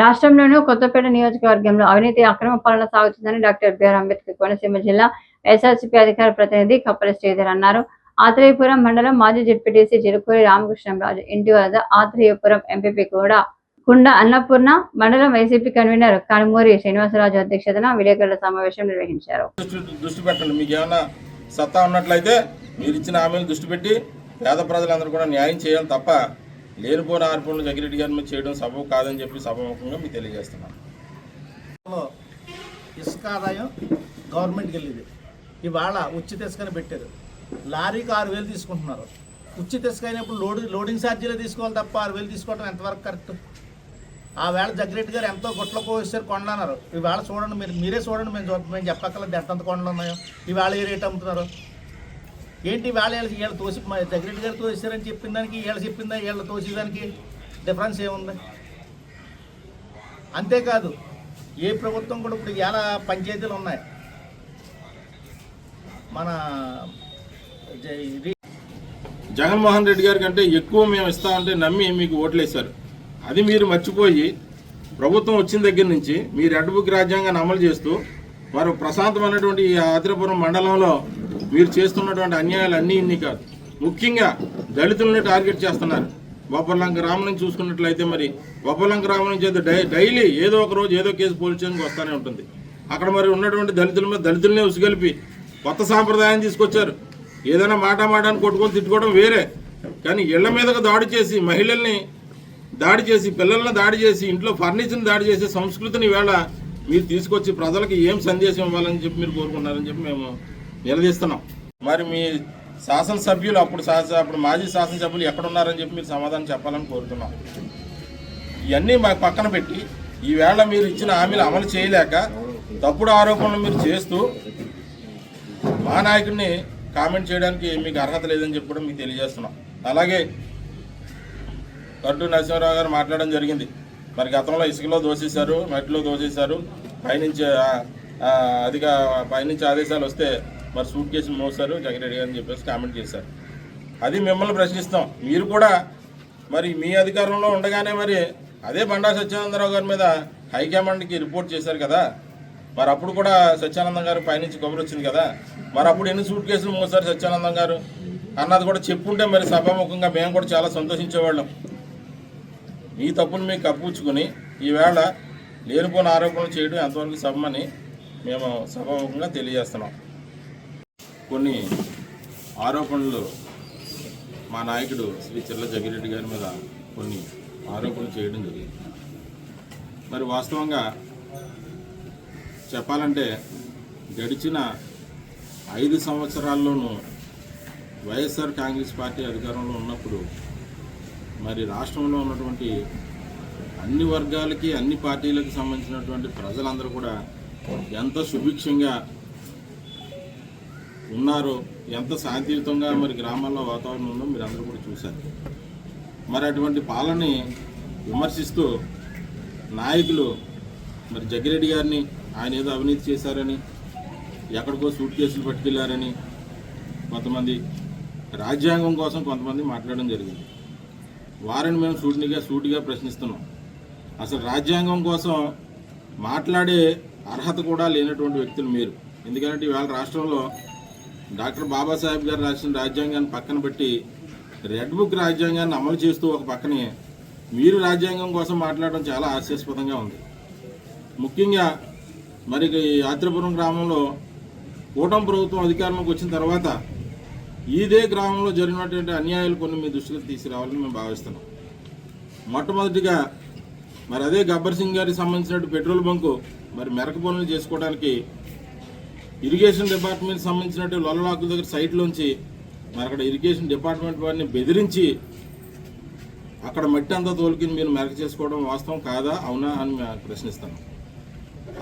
రాష్ట్రంలోనూ కొత్తపేట నియోజకవర్గంలో అవినీతి అక్రమ పాలన సాగుతుందని డాక్టర్ బిఆర్ అంబేద్కర్ కోనసీమ జిల్లా ఎస్ఆర్సీపీ అధికార ప్రతినిధి కప్పల శ్రీధర్ అన్నారు. ఆత్రేయపురం మండలం మాజీ జడ్పీటీసీ చిరుకూరి రామకృష్ణంరాజు ఇంటి వద్ద ఆత్రేయపురం ఎంపీపీ కూడా కుండ అన్నపూర్ణ మండలం వైసీపీ కన్వీనర్ కనుమూరి శ్రీనివాసరాజు అధ్యక్షతన విలేకరుల సమావేశం నిర్వహించారు. దృష్టి పెట్టండి. మీకు ఏమైనా సత్తా ఉన్నట్లయితే మీరు ఇచ్చిన హామీలు దృష్టి పెట్టి పేద ప్రజలందరూ కూడా న్యాయం చేయాలి తప్ప లేనిపోని ఆర్పణలు జగిరెడ్డి గారి మీద చేయడం సబబు కాదని చెప్పి సభముఖంగా మీకు తెలియజేస్తున్నాను. ఇసుక ఆదాయం గవర్నమెంట్కి వెళ్ళేది. ఇవాళ ఉచిత ఇసుకని పెట్టారు. లారీకి ఆరు వేలు తీసుకుంటున్నారు. ఉచిత ఇసుక అయినప్పుడు లోడ్ లోడింగ్ ఛార్జీలే తీసుకోవాలి తప్ప ఆరు వేలు తీసుకోవడం ఎంతవరకు కరెక్ట్? ఆ వేళ జగ్గిరెడ్డి గారు ఎంతో గుట్ల పోసారు కొండలు అన్నారు. ఇవాళ చూడండి మీరు మీరే చూడండి మేము మేము చెప్పక్కర్లేదు. ఎంతంత కొండలు ఉన్నాయో. ఇవాళ ఏ రేట్ అమ్ముతున్నారు? ఏంటి వాళ్ళ వీళ్ళ తోసి మా గారు తోసారని చెప్పిన దానికి వీళ్ళు చెప్పిందా వీళ్ళ తోసేదానికి డిఫరెన్స్ ఏముంది? అంతేకాదు ఏ ప్రభుత్వం కూడా ఇప్పుడు ఎలా పంచాయతీలు ఉన్నాయి. మన జగన్మోహన్ రెడ్డి గారి కంటే ఎక్కువ మేము ఇస్తామంటే నమ్మి మీకు ఓట్లేశారు. అది మీరు మర్చిపోయి ప్రభుత్వం వచ్చిన దగ్గర నుంచి మీ రెడ్ బుక్ రాజ్యాంగాన్ని అమలు చేస్తూ వారు ప్రశాంతమైనటువంటి ఈ ఆదిరపురం మండలంలో మీరు చేస్తున్నటువంటి అన్యాయాలు అన్నీ ఇన్ని కాదు. ముఖ్యంగా దళితులను టార్గెట్ చేస్తున్నారు. బొప్పలంక గ్రామం నుంచి చూసుకున్నట్లయితే మరి బొప్పలంక గ్రామం నుంచి అయితే డై డైలీ ఏదో ఒక రోజు ఏదో కేసు పోలీస్ స్టేషన్కి వస్తూనే ఉంటుంది. అక్కడ మరి ఉన్నటువంటి దళితుల మీద దళితులనే ఉసిగలిపి కొత్త సాంప్రదాయం తీసుకొచ్చారు. ఏదైనా మాట మాటాన్ని కొట్టుకొని తిట్టుకోవడం వేరే. కానీ ఇళ్ళ మీదకు దాడి చేసి మహిళల్ని దాడి చేసి పిల్లల్ని దాడి చేసి ఇంట్లో ఫర్నిచర్ని దాడి చేసే సంస్కృతిని వేళ మీరు తీసుకొచ్చి ప్రజలకు ఏం సందేశం ఇవ్వాలని చెప్పి మీరు కోరుకున్నారని చెప్పి మేము నిలదీస్తున్నాం. మరి మీ శాసనసభ్యులు అప్పుడు శాసన అప్పుడు మాజీ శాసనసభ్యులు ఎక్కడున్నారని చెప్పి మీరు సమాధానం చెప్పాలని కోరుతున్నాం. ఇవన్నీ మాకు పక్కన పెట్టి ఈవేళ మీరు ఇచ్చిన హామీలు అమలు చేయలేక తప్పుడు ఆరోపణలు మీరు చేస్తూ మా నాయకుడిని కామెంట్ చేయడానికి మీకు అర్హత లేదని చెప్పి కూడా మీకు తెలియజేస్తున్నాం. అలాగే కట్టు నరసింహరావు గారు మాట్లాడడం జరిగింది. మరి గతంలో ఇసుకలో దోషేశారు మట్టిలో దోషేశారు పైనుంచి అధిక పైనుంచి ఆదేశాలు వస్తే మరి సూట్ కేసులు మోసారు జగన్ గారు అని చెప్పేసి కామెంట్ చేశారు. అది మిమ్మల్ని ప్రశ్నిస్తాం. మీరు కూడా మరి మీ అధికారంలో ఉండగానే మరి అదే బండా సత్యానందరావు గారి మీద హైకమాండ్కి రిపోర్ట్ చేశారు కదా. మరి అప్పుడు కూడా సత్యానందం గారు పైనుంచి కబురు వచ్చింది కదా. మరి అప్పుడు ఎన్ని సూట్ కేసులు మోసారు సత్యానందం గారు? అన్నది కూడా చెప్పుంటే మరి సభాముఖంగా మేము కూడా చాలా సంతోషించేవాళ్ళం. మీ తప్పును మీకు కప్పుచ్చుకుని ఈవేళ లేనిపోయిన ఆరోపణలు చేయడం ఎంతవరకు సభమని మేము సభాముఖంగా తెలియజేస్తున్నాం. కొన్ని ఆరోపణలు మా నాయకుడు శ్రీ చెల్ల జగిరెడ్డి గారి మీద కొన్ని ఆరోపణలు చేయడం జరిగింది. మరి వాస్తవంగా చెప్పాలంటే గడిచిన ఐదు సంవత్సరాల్లోనూ వైఎస్ఆర్ కాంగ్రెస్ పార్టీ అధికారంలో ఉన్నప్పుడు మరి రాష్ట్రంలో ఉన్నటువంటి అన్ని వర్గాలకి అన్ని పార్టీలకు సంబంధించినటువంటి ప్రజలందరూ కూడా ఎంత సుభిక్షంగా ఉన్నారో. ఎంత శాంతియుతంగా మరి గ్రామాల్లో వాతావరణం ఉందో మీరు అందరూ కూడా చూశారు. మరి అటువంటి పాలనని విమర్శిస్తూ నాయకులు మరి జగ్గిరెడ్డి గారిని ఆయన ఏదో అవినీతి చేశారని ఎక్కడికో సూట్ కేసులు పట్టుకెళ్ళారని కొంతమంది రాజ్యాంగం కోసం కొంతమంది మాట్లాడడం జరిగింది. వారిని మేము సూటిగా సూటిగా ప్రశ్నిస్తున్నాం. అసలు రాజ్యాంగం కోసం మాట్లాడే అర్హత కూడా లేనటువంటి వ్యక్తులు మీరు. ఎందుకంటే ఇవాళ రాష్ట్రంలో డాక్టర్ బాబాసాహెబ్ గారు రాసిన రాజ్యాంగాన్ని పక్కన పెట్టి రెడ్ బుక్ రాజ్యాంగాన్ని అమలు చేస్తూ ఒక పక్కనే మీరు రాజ్యాంగం కోసం మాట్లాడడం చాలా హాస్యాస్పదంగా ఉంది. ముఖ్యంగా మరి ఈ యాత్రపురం గ్రామంలో కూటమి ప్రభుత్వం అధికారంలోకి వచ్చిన తర్వాత ఇదే గ్రామంలో జరిగినటువంటి అన్యాయాలు కొన్ని మీ దృష్టికి తీసుకురావాలని మేము భావిస్తున్నాం. మొట్టమొదటిగా మరి అదే గబ్బర్ సింగ్ గారికి సంబంధించినట్టు పెట్రోల్ బంకు మరి మెరక పనులు చేసుకోవడానికి ఇరిగేషన్ డిపార్ట్మెంట్ సంబంధించినట్టు లొల్లలాకుల దగ్గర సైట్లోంచి మరి అక్కడ ఇరిగేషన్ డిపార్ట్మెంట్ వారిని బెదిరించి అక్కడ మట్టి అంతా తోలుకుని మీరు మెరక చేసుకోవడం వాస్తవం కాదా? అవునా అని మేము ప్రశ్నిస్తాను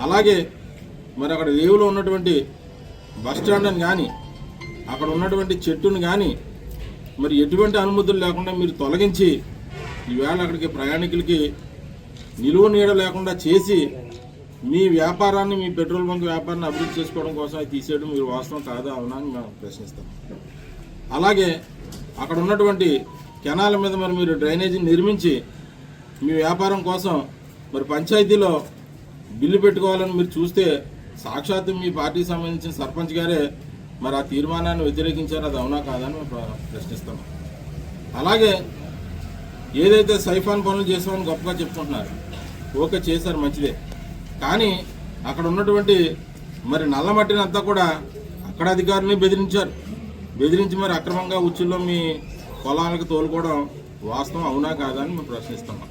అలాగే మరి అక్కడ రేవులో ఉన్నటువంటి బస్ స్టాండ్ని కానీ అక్కడ ఉన్నటువంటి చెట్టును కానీ మరి ఎటువంటి అనుమతులు లేకుండా మీరు తొలగించి ఈవేళ అక్కడికి ప్రయాణికులకి నిలువ నీడ లేకుండా చేసి మీ వ్యాపారాన్ని మీ పెట్రోల్ బంక్ వ్యాపారాన్ని అభివృద్ధి చేసుకోవడం కోసం అది తీసేయడం మీరు వాస్తవం కాదా అవునా అని మేము ప్రశ్నిస్తాం. అలాగే అక్కడ ఉన్నటువంటి కెనాల మీద మరి మీరు డ్రైనేజీని నిర్మించి మీ వ్యాపారం కోసం మరి పంచాయతీలో బిల్లు పెట్టుకోవాలని మీరు చూస్తే సాక్షాత్తు మీ పార్టీకి సంబంధించిన సర్పంచ్ గారే మరి ఆ తీర్మానాన్ని వ్యతిరేకించారో. అది అవునా కాదని మేము ప్ర- అలాగే ఏదైతే సైఫాన్ పనులు చేసామని గొప్పగా చెప్పుకుంటున్నారు ఓకే చేశారు మంచిదే. కానీ అక్కడ ఉన్నటువంటి మరి నల్ల మట్టిని అంతా కూడా అక్కడ అధికారులని బెదిరించారు. బెదిరించి మరి అక్రమంగా ఉచ్చుల్లో మీ పొలాలకు తోలుకోవడం వాస్తవం అవునా కాదా అని మేము ప్రశ్నిస్తున్నాం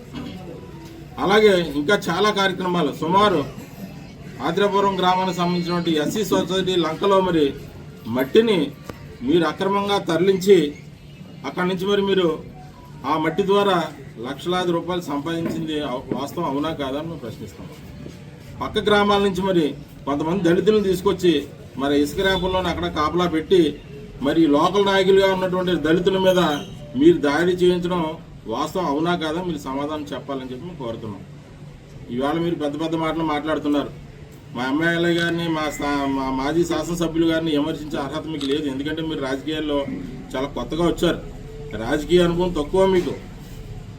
అలాగే ఇంకా చాలా కార్యక్రమాలు. సుమారు ఆత్రేపురం గ్రామానికి సంబంధించినటువంటి ఎస్సీ సొసైటీ లంకలో మరి మట్టిని మీరు అక్రమంగా తరలించి అక్కడి నుంచి మరి మీరు ఆ మట్టి ద్వారా లక్షలాది రూపాయలు సంపాదించింది వాస్తవం అవునా కాదా అని మేము ప్రశ్నిస్తున్నాం పక్క గ్రామాల నుంచి మరి కొంతమంది దళితులను తీసుకొచ్చి మరి ఇసుక ర్యాంపుల్లోనే అక్కడ కాపలా పెట్టి మరి లోకల్ నాయకులుగా ఉన్నటువంటి దళితుల మీద మీరు దాడి చేయించడం వాస్తవం అవునా కాదా? మీరు సమాధానం చెప్పాలని చెప్పి మేము కోరుతున్నాం. ఇవాళ మీరు పెద్ద పెద్ద మాటలు మాట్లాడుతున్నారు. మా ఎమ్మెల్యే గారిని మా సా- మా మాజీ శాసనసభ్యులు గారిని విమర్శించే అర్హత మీకు లేదు. ఎందుకంటే మీరు రాజకీయాల్లో చాలా కొత్తగా వచ్చారు. రాజకీయ అనుభవం తక్కువ మీకు.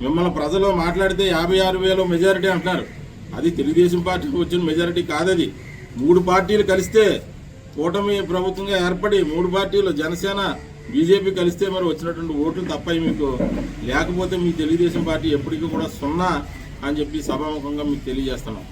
మిమ్మల్ని ప్రజలు మాట్లాడితే యాభై ఆరు వేలు మెజారిటీ అంటున్నారు. అది తెలుగుదేశం పార్టీకి వచ్చిన మెజారిటీ కాదది. మూడు పార్టీలు కలిస్తే కూటమి ప్రభుత్వంగా ఏర్పడి మూడు పార్టీలు జనసేన బీజేపీ కలిస్తే మరి వచ్చినటువంటి ఓట్లు తప్పయి మీకు. లేకపోతే మీ తెలుగుదేశం పార్టీ ఎప్పటికీ కూడా సున్నా అని చెప్పి సభాముఖంగా మీకు తెలియజేస్తున్నాం.